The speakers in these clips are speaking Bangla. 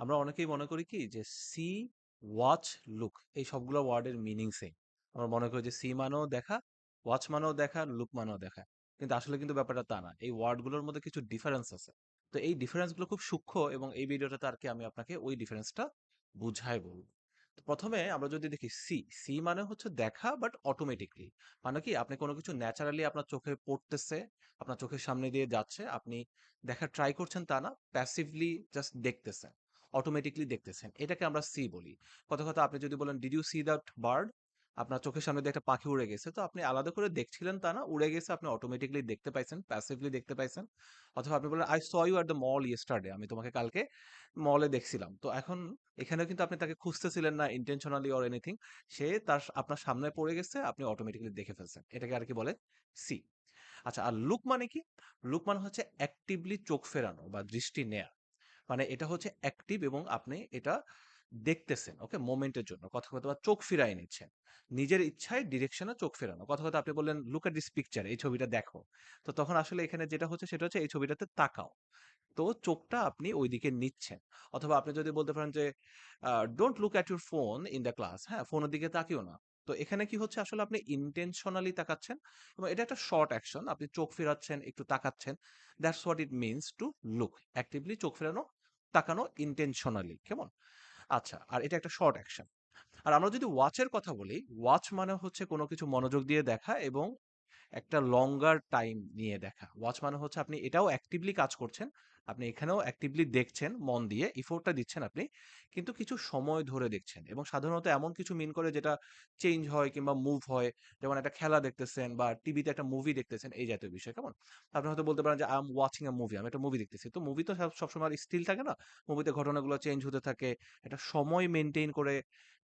আমরা অনেকেই মনে করি কি যে সি, ওয়াচ, লুক এই সবগুলো ওয়ার্ডের মিনিং সেম। আমরা মনে করি যে সি মানেও দেখা, ওয়াচ মানেও দেখা, লুক মানেও দেখা। কিন্তু আসলে কিন্তু ব্যাপারটা তা না। এই ওয়ার্ডগুলোর মধ্যে কিছু ডিফারেন্স আছে। তো এই ডিফারেন্সগুলো খুব সূক্ষ্ম এবং এই ভিডিওটাতে আরকি আমি আপনাকে ওই ডিফারেন্সটা বুঝায় বলব। তো ১ম এ আমরা যদি দেখি সি, সি মানে হচ্ছে দেখা বাট অটোমেটিকলি। মানে কি আপনি কোন কিছু ন্যাচারালি আপনার চোখে পড়তেছে, আপনার চোখের সামনে দিয়ে যাচ্ছে, আপনি দেখার ট্রাই করছেন তা না, প্যাসিভলি জাস্ট দেখতেছেন। অটোমেটিকলি দেখতেছেন। এটাকে আমরা সি বলি। কথায়, কথা আপনি যদি বলেন, "did you see that bird?" আপনার চোখের সামনে দিয়ে একটা পাখি উড়ে গেছে। তো আপনি আলাদা করে দেখছিলেন তা না, উড়ে গেছে আপনি অটোমেটিকলি দেখতে পাইছেন, প্যাসিভলি দেখতে পাইছেন। অথবা আপনি বলেন I saw you at the mall yesterday." আমি তোমাকে কালকে মলে দেখছিলাম। তো এখন এখানেও কিন্তু আপনি তাকে খুঁজতেছিলেন না intentionally অর এনিথিং সে তার আপনার সামনে পড়ে গেছে, আপনি অটোমেটিকলি দেখে ফেলছেন। এটাকে আর কি বলে সি। আচ্ছা আর লুক মানে কি? লুক মানে হচ্ছে অ্যাক্টিভলি চোখ ফেরানো বা দৃষ্টি নেয়া। মানে এটা হচ্ছে অ্যাক্টিভ এবং আপনি এটা দেখতেছেন, ওকে? মোমেন্টের জন্য। কথা, কথা চোখ ফিরায় নিচ্ছেন। নিজের ইচ্ছায় ডিরেকশনে চোখ ফেরানো। কথা, কথা আপনি বললেন, "লুক এট দিস পিকচার." এই ছবিটা দেখো। তো তখন আসলে এখানে যেটা হচ্ছে সেটা হচ্ছে এই ছবিটাতে তাকাও। তো চোখটা আপনি ঐদিকে নিচ্ছেন। অথবা আপনি যদি বলতে পারেন যে, "don't look at your phone in the class." হ্যাঁ? ফোনের দিকে তাকিও না। তো এখানে কি হচ্ছে আসলে আপনি ইনটেনশনালি তাকাচ্ছেন এবং এটা একটা শর্ট অ্যাকশন। আপনি চোখ ফেরাচ্ছেন, একটু তাকাচ্ছেন। That's what it means to look. Actively চোখ ফেরানো, তাকানো ইন্টেনশনালি কেমন? আচ্ছা আর এটা একটা শর্ট অ্যাকশন। আর আমরা যদি ওয়াচের কথা বলি, ওয়াচ মানে হচ্ছে কোনো কিছু মনোযোগ দিয়ে দেখা এবং একটা লঙ্গার টাইম নিয়ে দেখা। ওয়াচ মানে হচ্ছে আপনি এটাও অ্যাক্টিভলি কাজ করছেন। আপনি এখানেও অ্যাক্টিভলি দেখছেন মন দিয়ে, ইফোর্টটা দিচ্ছেন আপনি। কিন্তু কিছু সময় ধরে দেখছেন এবং সাধারণত এমন কিছু মিন করে যেটা চেঞ্জ হয় কিংবা মুভ হয়। যেমন একটা খেলা দেখতেছেন বা টিভিতে একটা মুভি দেখতেছেন, এই জাতীয় বিষয়। কেমন? আপনি হয়তো বলতে পারেন যে, "I am watching a movie." আমি একটা মুভি দেখতেছি। তো মুভি তো সবসময় স্থির থাকে না। মুভিতে ঘটনাগুলো চেঞ্জ হতে থাকে। একটা সময় মেইনটেইন করে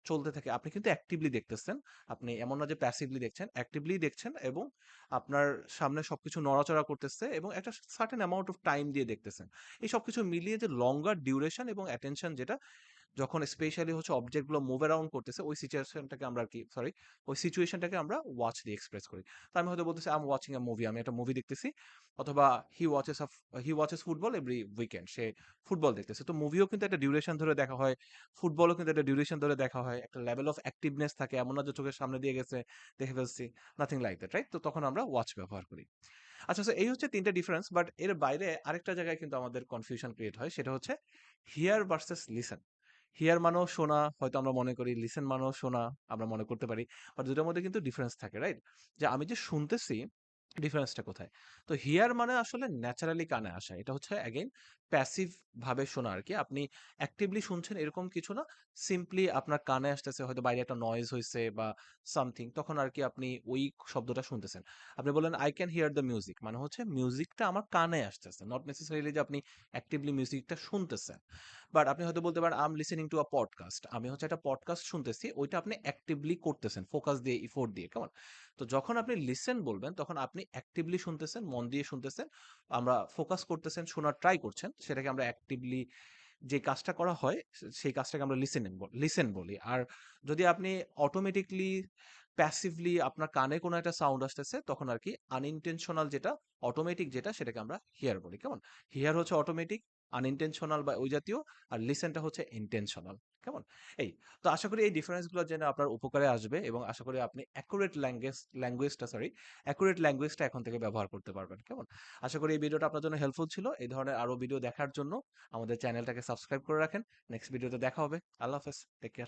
চলতে থাকে। আপনি কিন্তু অ্যাক্টিভলি দেখতেছেন। আপনি এমন না যে প্যাসিভলি দেখছেন, অ্যাক্টিভলি দেখছেন এবং আপনার সামনে সবকিছু নড়াচড়া করতেছে এবং একটা সার্টেন অ্যামাউন্ট অফ টাইম দিয়ে দেখতেছেন। এই সব কিছু মিলিয়ে যে লঙ্গার ডিউরেশন এবং অ্যাটেনশন যেটা যখন স্পেশালি হচ্ছে অবজেক্টগুলো মুভ অ্যারাউন্ড করতেছে ওই সিচুয়েশনটাকে আমরা আরকি সরি ওই সিচুয়েশনটাকে আমরা ওয়াচ দিয়ে এক্সপ্রেস করি। তো আমি হয়তো বলতেছি, "I am watching a movie." আমি একটা মুভি দেখতেছি। অথবা he watches a he watches football every weekend. Say football দেখতেছে। তো মুভিও কিন্তু একটা ডিউরেশন ধরে দেখা হয়। ফুটবলও কিন্তু একটা ডিউরেশন ধরে দেখা হয়। একটা লেভেল অফ অ্যাক্টিভনেস থাকে। এমন না যে চোখের সামনে দিয়ে গেছে, দেখে ফেলছি। Nothing like that, right? তো তখন আমরা ওয়াচ ব্যবহার করি। আচ্ছা এই হচ্ছে ৩ টা ডিফারেন্স বাট এর বাইরে আরেকটা জায়গায় কিন্তু আমাদের কনফিউশন ক্রিয়েট হয়। সেটা হচ্ছে হিয়ার ভার্সাস লিসেন। হিয়ার মানেও শোনা হয়তো আমরা মনে করি, লিসেন মানেও শোনা আমরা মনে করতে পারি। বাট দুটোর মধ্যে কিন্তু ডিফারেন্স থাকে, রাইট? যে আমি যে শুনতেছি, ডিফারেন্সটা কোথায়? তো হিয়ার মানে আসলে ন্যাচারালি কানে আসা। এটা হচ্ছে এগেইন প্যাসিভ ভাবে শোনা আর কি আপনি অ্যাক্টিভলি শুনছেন এরকম কিছু না। সিম্পলি আপনার কানে আসতেছে হয়তো বাইরে একটা নয়েজ হইছে বা সামথিং তখন আর কি আপনি ওই শব্দটা শুনতেছেন। আপনি বললেন, "I can hear the music." মানে হচ্ছে মিউজিকটা আমার কানে আসতেছে। নট নেসেসারিলি যে আপনি অ্যাক্টিভলি মিউজিকটা শুনতেছেন। বাট আপনি হয়তো বলতে পারেন, "I am listening to a podcast." আমি হচ্ছে একটা পডকাস্ট শুনতেছি। ওইটা আপনি অ্যাক্টিভলি করতেছেন। ফোকাস দিয়ে, ইফোর্ট দিয়ে। কেমন? তো যখন আপনি লিসেন বলবেন তখন আপনি অ্যাক্টিভলি শুনতেছেন, মন দিয়ে শুনতেছেন। আমরা ফোকাস করতেছেন, শোনার ট্রাই করছেন। সেটাকে আমরা অ্যাক্টিভলি যে কাজটা করা হয় সেই কাজটাকে আমরা লিসেনিং লিসেন বলি। আর যদি আপনি অটোমেটিকলি প্যাসিভলি আপনার কানে কোনো একটা সাউন্ড আসতেছে তখন আর কি আনইনটেনশনাল যেটা, অটোমেটিক যেটা সেটাকে আমরা হিয়ার বলি। কেমন? হিয়ার হচ্ছে অটোমেটিক, আনইনটেনশনাল বা ওই জাতীয়। আর লিসেনটা হচ্ছে ইনটেনশনাল। কেমন? এই। তো আশা করি এই ডিফারেন্সগুলো যেন আপনার উপকারে আসবে এবং আশা করি আপনি অ্যাকুরেট ল্যাঙ্গুয়েজ ল্যাঙ্গুয়েজটা সরি, অ্যাকুরেট ল্যাঙ্গুয়েজটা এখন থেকে ব্যবহার করতে পারবেন। কেমন? আশা করি এই ভিডিওটা আপনার জন্য হেল্পফুল ছিল। এই ধরনের আরও ভিডিও দেখার জন্য আমাদের চ্যানেলটাকে সাবস্ক্রাইব করে রাখেন। নেক্সট ভিডিওতে দেখা হবে। আল্লাহ হাফেজ। Take care.